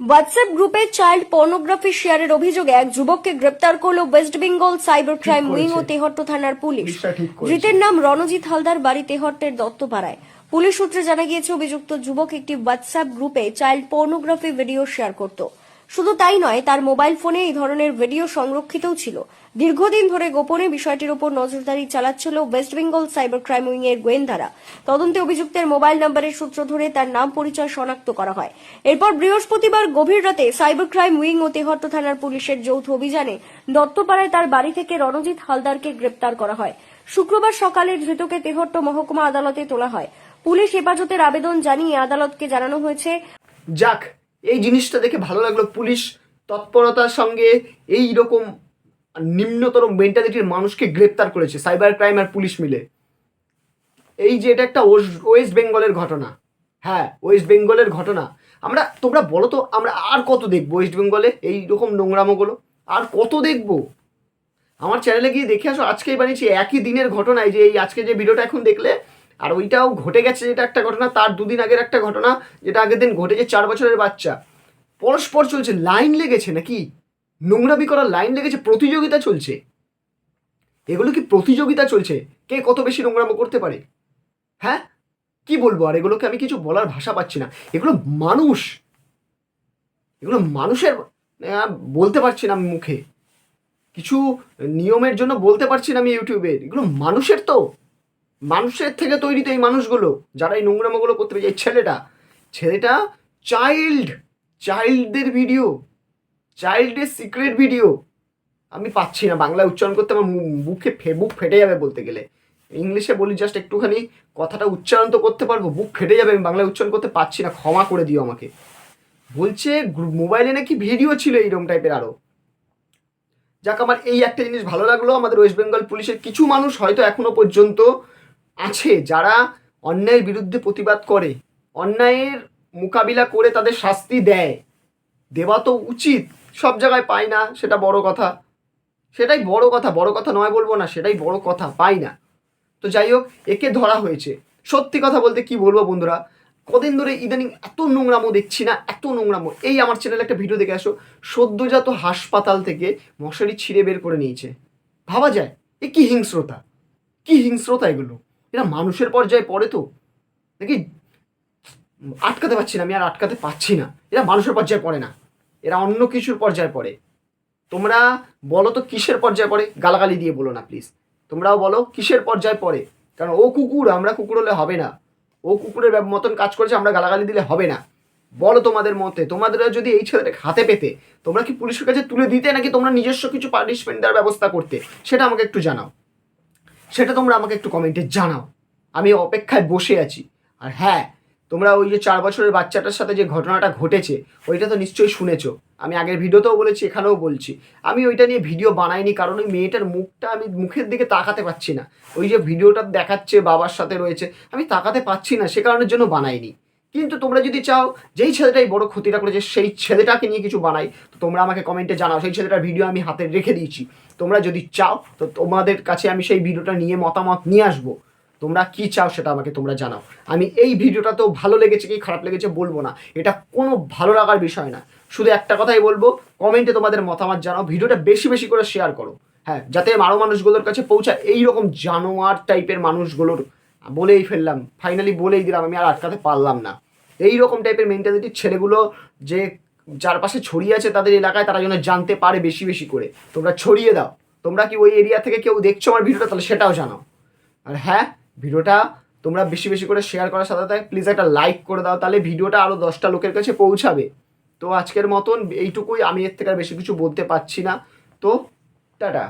WhatsApp গ্রুপে child pornography শেয়ারের অভিযোগে এক যুবককে গ্রেপ্তার করল West Bengal cyber crime. Wing ও তেহট্ট থানার পুলিশ। ধৃতের নাম রণজিৎ হালদার বাড়ি তেহট্টের দত্তপাড়ায় পুলিশ সূত্রে জানা গিয়েছে অভিযুক্ত যুবক একটি হোয়াটসঅ্যাপ গ্রুপে চাইল্ড পর্নোগ্রাফি ভিডিও শেয়ার করত শুধু তাই নয়, তার মোবাইল ফোনে এই ধরনের ভিডিও সংরক্ষিতও ছিল। দীর্ঘদিন ধরে গোপনে বিষয়টির উপর নজরদারি চালাচ্ছিল West Bengal cyber crime wing এর গোয়েন্দারা। তদন্তে অভিযুক্তের মোবাইল নম্বরের সূত্র ধরে তার নাম পরিচয় শনাক্ত করা হয়। এরপর বৃহস্পতিবার গভীর রাতে সাইবার ক্রাইম উইং ও তেহট্ট থানার পুলিশের যৌথ অভিযানে দত্তপাড়ায় তার বাড়ি থেকে রণজিৎ হালদারকে গ্রেপ্তার করা হয়। শুক্রবার সকালে ধৃতকে তেহট্ট মহকুমা আদালতে তোলা হয়। পুলিশ হেফাজতের আবেদন জানিয়ে আদালতকে জানানো হয়েছে যাক এই জিনিসটা দেখে ভালো লাগল। পুলিশ তৎপরতার সঙ্গে এই রকম নিম্নতর মেন্টালিটির মানুষকে গ্রেপ্তার করেছে সাইবার ক্রাইম আর পুলিশ মিলে। এই যে এটা একটা ওয়েস্ট- বেঙ্গলের ঘটনা। হ্যাঁ ওয়েস্ট বেঙ্গলের ঘটনা। আমরা, তোমরা বলো তো, আমরা আর কত দেখব ওয়েস্ট বেঙ্গলে এই রকম নোংরামোগুলো? আর কত দেখব? আমার চ্যানেলে গিয়ে দেখে আসো আজকেই বানিয়েছি একই দিনের ঘটনায় যে এই আজকে যে ভিডিওটা এখন দেখলে আর ওইটাও ঘটে গেছে যেটা একটা ঘটনা, তার দুদিন আগের একটা ঘটনা, যেটা আগের দিন ঘটেছে চার বছরের বাচ্চা। পরস্পর চলছে, লাইন লেগেছে নাকি? নোংরামি করার লাইন লেগেছে, প্রতিযোগিতা চলছে। এগুলো কি প্রতিযোগিতা চলছে? কে কত বেশি নোংরামো করতে পারে? হ্যাঁ? কি বলব? আর এগুলোকে আমি কিছু বলার ভাষা পাচ্ছি না। এগুলো মানুষ। এগুলো মানুষের বলতে পারছি না আমি মুখে। কিছু নিয়মের জন্য বলতে পারছি না আমি ইউটিউবে। এগুলো মানুষের তো। মানুষের থেকে তৈরি তো এই মানুষগুলো, যারা এই নোংরামোগুলো করতে পারে এই ছেলেটা ছেলেটা চাইল্ড চাইল্ডদের ভিডিও চাইল্ডের সিক্রেট ভিডিও আমি পাচ্ছি না, বাংলায় উচ্চারণ করতে আমার মুখে ফে বুক ফেটে যাবে বলতে গেলে। ইংলিশে বলি জাস্ট একটুখানি কথাটা উচ্চারণ তো করতে পারব, বুক ফেটে যাবে, আমি বাংলায় উচ্চারণ করতে পারছি না, ক্ষমা করে দিও আমাকে। বলছে মোবাইলে নাকি ভিডিও ছিল এইরকম টাইপের আরও যাক, আমার এই একটা জিনিস ভালো লাগল, আমাদের ওয়েস্ট বেঙ্গল পুলিশের কিছু মানুষ হয়তো এখনও পর্যন্ত আছে, যারা অন্যায়ের বিরুদ্ধে প্রতিবাদ করে, অন্যায়ের মোকাবিলা করে তাদের শাস্তি দেয়। দেওয়া তো উচিত, সব জায়গায় পায় না, সেটা বড় কথা। সেটাই বড় কথা বড় কথা নয় বলব না, সেটাই বড় কথা, পাই না। তো যাই হোক, একে ধরা হয়েছে। সত্যি কথা বলতে কি বলব বন্ধুরা, কদিন ধরে ইদানিং এত নোংরামো দেখছি না, এত নোংরামো। এই আমার চ্যানেলে একটা ভিডিও দেখে আসো, সদ্যজাত হাসপাতাল থেকে মশারি ছিঁড়ে বের করে নিয়েছে। ভাবা যায়, এ কি হিংস্রতা কি হিংস্রতা এগুলো? এরা মানুষের পর্যায়ে পড়ে তো। নাকি? আটকাতে পারছি না, আমি আর আটকাতে পারছি না। এরা মানুষের পর্যায়ে পড়ে না। এরা অন্য কিছুর পর্যায়ে পড়ে। তোমরা বলো তো কিসের পর্যায়ে পড়ে? গালাগালি দিয়ে বলো না প্লিজ তোমরাও বলো কিসের পর্যায়ে পড়ে? কারণ ও কুকুর, আমরা কুকুর হলে হবে না। ও কুকুরের মতন কাজ করেছে, আমরা গালাগালি দিলে হবে না। বলো তোমাদের মতে তোমাদের যদি এই ছেলেটাকে হাতে পেতে, তোমরা কি পুলিশের কাছে তুলে দিতে নাকি তোমরা নিজস্ব কিছু পানিশমেন্ট দেওয়ার ব্যবস্থা করতে? সেটা আমাকে একটু জানাও। সেটা তোমরা আমাকে একটু কমেন্টে জানাও। আমি অপেক্ষায় বসে আছি। আর হ্যাঁ তোমরা ওই যে চার বছরের বাচ্চাটার সাথে যে ঘটনাটা ঘটেছে, ওইটা তো নিশ্চয়ই শুনেছো। আমি আগের ভিডিওতেও বলেছি, এখানেও বলছি। আমি ওইটা নিয়ে ভিডিও বানাইনি, কারণ ওই মেয়েটার মুখটা আমি মুখের দিকে তাকাতে পারছি না। ওই যে ভিডিওটা দেখাচ্ছে, বাবার সাথে রয়েছে, আমি তাকাতে পারছি না, সে কারণের জন্য বানাইনি। কিন্তু তোমরা যদি চাও, যেই ছেলেটাই বড় ক্ষতিটা করেছে, সেই ছেলেটাকে নিয়ে কিছু বানাই, তো তোমরা আমাকে কমেন্টে জানাও, সেই ছেলেটার ভিডিও আমি হাতে রেখে দিয়েছি। তোমরা যদি চাও, তো তোমাদের কাছে আমি সেই ভিডিওটা নিয়ে মতামত নিয়ে আসব। তোমরা কি চাও সেটা আমাকে তোমরা জানাও। আমি এই ভিডিওটা তো ভালো লেগেছে কি খারাপ লেগেছে বলব না। এটা কোনো ভালো লাগার বিষয় না। শুধু একটা কথাই বলব কমেন্টে তোমাদের মতামত জানাও ভিডিওটা বেশি বেশি করে শেয়ার করো। হ্যাঁ যাতে আরও মানুষগুলোর কাছে পৌঁছায়। এইরকম জানোয়ার টাইপের মানুষগুলোর বলেই ফেললাম। ফাইনালি বলেই দিলাম, আমি আর আটকাতে পারলাম না। এই রকম টাইপের মেন্টালিটির ছেলেগুলো যে চারপাশে ছড়িয়ে আছে তাদের এলাকায়, তারা যেন জানতে পারে বেশি বেশি করে। তোমরা ছড়িয়ে দাও। তোমরা কি ওই এরিয়া থেকে কেউ দেখছ আমার ভিডিওটা, তাহলে সেটাও জানাও আর হ্যাঁ ভিডিওটা তোমরা বেশি বেশি করে শেয়ার করার সাথে সাথে প্লিজ একটা লাইক করে দাও, তাহলে ভিডিওটা আরও দশটা লোকের কাছে পৌঁছাবে। তো আজকের মতন এইটুকুই, আমি এর থেকে আর বেশি কিছু বলতে পারছি না। তো টাটা।